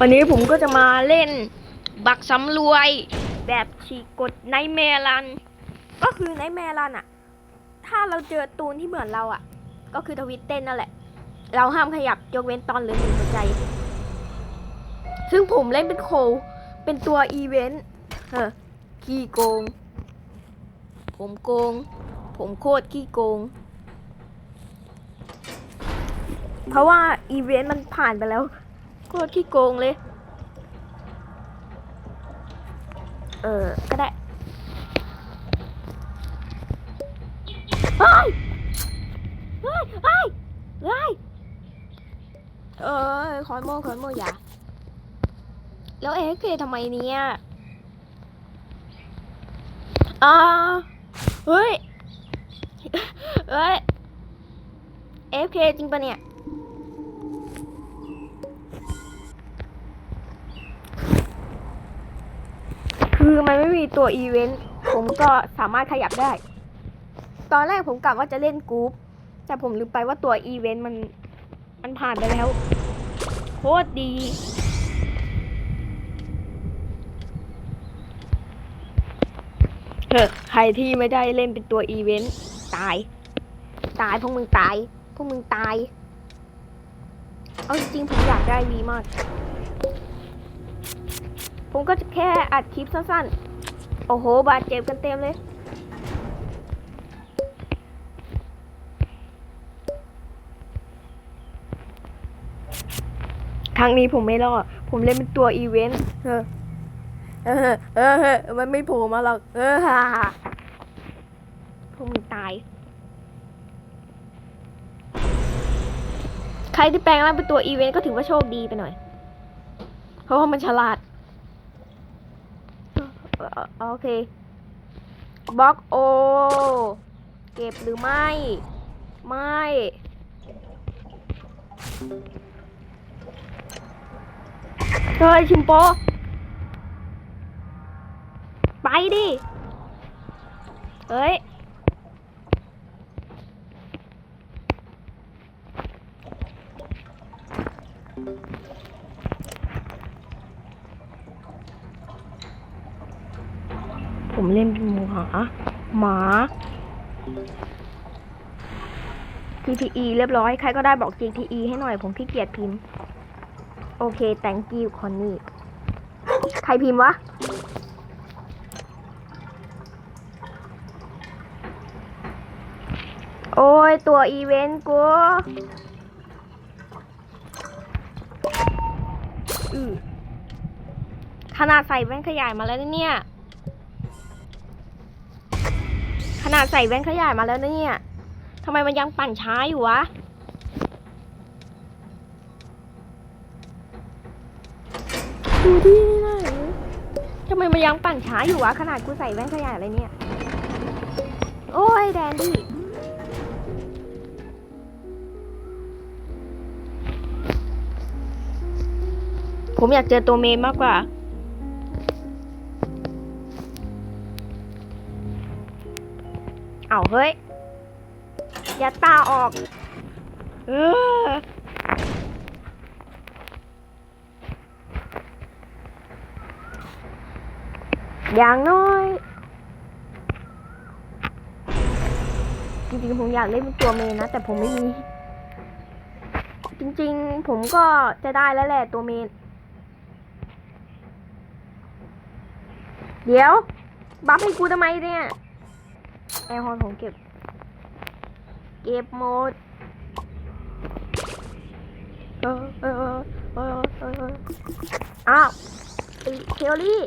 วันนี้ผมก็จะมาเล่นบักสำรวยแบบฉีกกดในแมรัน ก็คือในแมรันอะถ้าเราเจอตูนที่เหมือนเราอะก็คือทวิตเต้นนั่นแหละ เราห้ามขยับยกเว้นตอนเหลือหนึ่งหัวใจ ซึ่งผมเล่นเป็นโค เป็นตัวอีเวนต์เออขี้โกง ผมโกง ผมโคตรขี้โกง เพราะว่าอีเวนต์มันผ่านไปแล้ว โคตรขี้โกงเลย เออ ก็ได้เฮ้ยเฮ้ยเฮ้ยเฮ้ยเออคอยโมคอยโมอย่า แล้วเอฟเคทำไมเนี่ยอ่าเฮ้ย เฮ้ยเอฟเคจริงปะเนี่ย คือมันไม่มีตัวอีเวนต์ผมก็สามารถขยับได้ ตอนแรกผมกะว่าจะเล่นกรุ๊ปแต่ผมลืมไปว่าตัวอีเวนต์มันมันผ่านไปแล้ว โคตรดีเฮ้ใครที่ไม่ได้เล่นเป็นตัวอีเวนต์ตาย ตายพวกมึงตาย พวกมึงตาย เอาจริงๆผมอยากได้วีมาก ผมก็จะแค่อัดคลิปสั้นๆ โอ้โห บาดเจ็บกันเต็มเลยครั้งนี้ผมไม่รอด ผมเล่นเป็นตัวอีเวนต์ เออ เออ เออเออมันไม่โผล่มาหรอก เออฮ่าฮ่าพวกมึงตาย ใครที่แปลงร่างเป็นตัวอีเวนต์ก็ถือว่าโชคดีไปหน่อย เพราะว่ามันฉลาดเอ่อ โอเคบล็อกโอ เก็บหรือไม่ ไม่ เฮ้ย ชิมโป ไปดิ เฮ้ย ผมเล่นเป็นหมูหาหมา TTE เรียบร้อย ใครก็ได้บอก GTE ให้หน่อย ผมขี้เกียจพิมพ์ โอเค thank you คอนนี่ ใครพิมพ์วะ โอ้ย ตัวอีเวนต์กูขนาดใส่แว่นขยายมาแล้วเนี่ย นาดใส่แว่นขยายมาแล้วนะเนี่ยทำไมมันยังปั่นช้าอยู่วะ ดูที่นี่นะทำไมมันยังปั่นช้าอยู่วะ ขนาดกูใส่แว่นขยายอะไรเนี่ย โอ้ยแดนดี้ผมอยากเจอตัวเมย์มากกว่า เอาเฮ้ย อย่าตาออก เอออย่างน้อย จริงๆ ผมอยากเล่นเป็นตัวเมนนะ แต่ผมไม่มี จริงๆ ผมก็จะได้แล้วแหละตัวเมน เดี๋ยว บัฟให้กูทำไมเนี่ย แอร์ฮอนผมเก็บ เก็บหมดเออเออเออเออเออเอออ้าวไอ้เทอรี่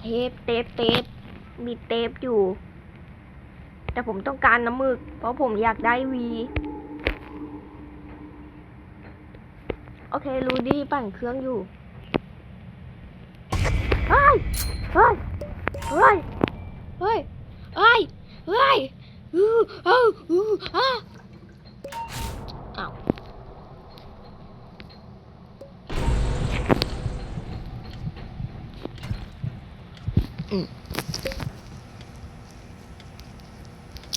เทปเทปเทปมีเทปอยู่ แต่ผมต้องการน้ำหมึก เพราะผมอยากได้วี โอเค รูดี้ปั่นเครื่องอยู่เฮ้ยเฮ้ยเฮ้ยเฮ้ยเฮ้ยเฮ้ยอู้อู้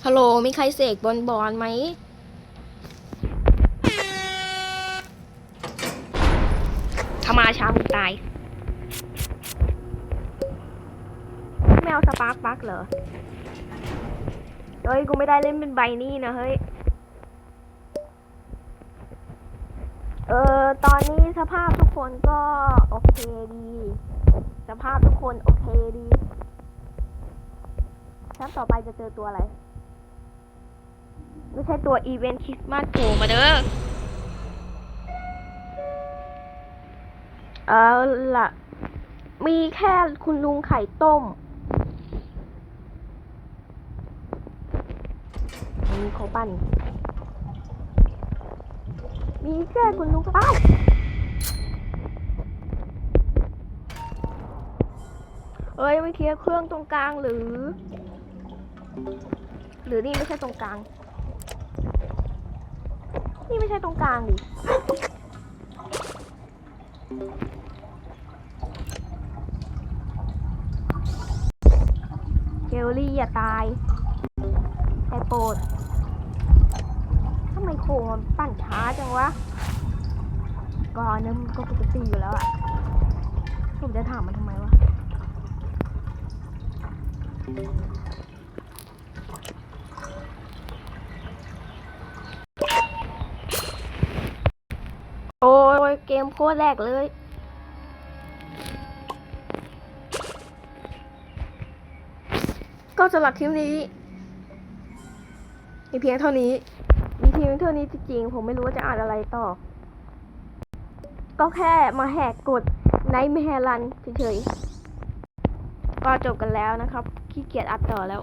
ฮัลโหล มีใครเสกบอลบอลไหมถ้ามาช้ามึงตายไม่เอาสปาร์คบักเหรอ เฮ้ย กูไม่ได้เล่นเป็นใบนี่นะเฮ้ย เออ ตอนนี้สภาพทุกคนก็โอเคดี สภาพทุกคนโอเคดีชั้นต่อไปจะเจอตัวอะไร ไม่ใช่ตัวอีเวนต์คริสต์มาสโผล่มาเด้อ เอาล่ะ มีแค่คุณลุงไข่ต้มมีเขาปั้น มีแค่คุณลุงอ้าเอ้ยไม่เคลียร์เครื่องตรงกลางหรือ หรือนี่ไม่ใช่ตรงกลาง นี่ไม่ใช่ตรงกลางดิ เจลลี่อย่าตายแต่โปรดทำไมโคมันปั่นช้าจังวะ ก่อนนึงก็ปกติอยู่แล้วอะผมจะถามมันทำไมวะ โอ้ย เกมโคตรแรกเลยก็สำหรับคลิปนี้มีเพียงเท่านี้ มีเพียงเท่านี้จริงๆ ผมไม่รู้ว่าจะอ่านอะไรต่อ ก็แค่มาแหกกฎไนท์แมรันเฉยๆ ก็จบกันแล้วนะครับ ขี้เกียจอัดต่อแล้ว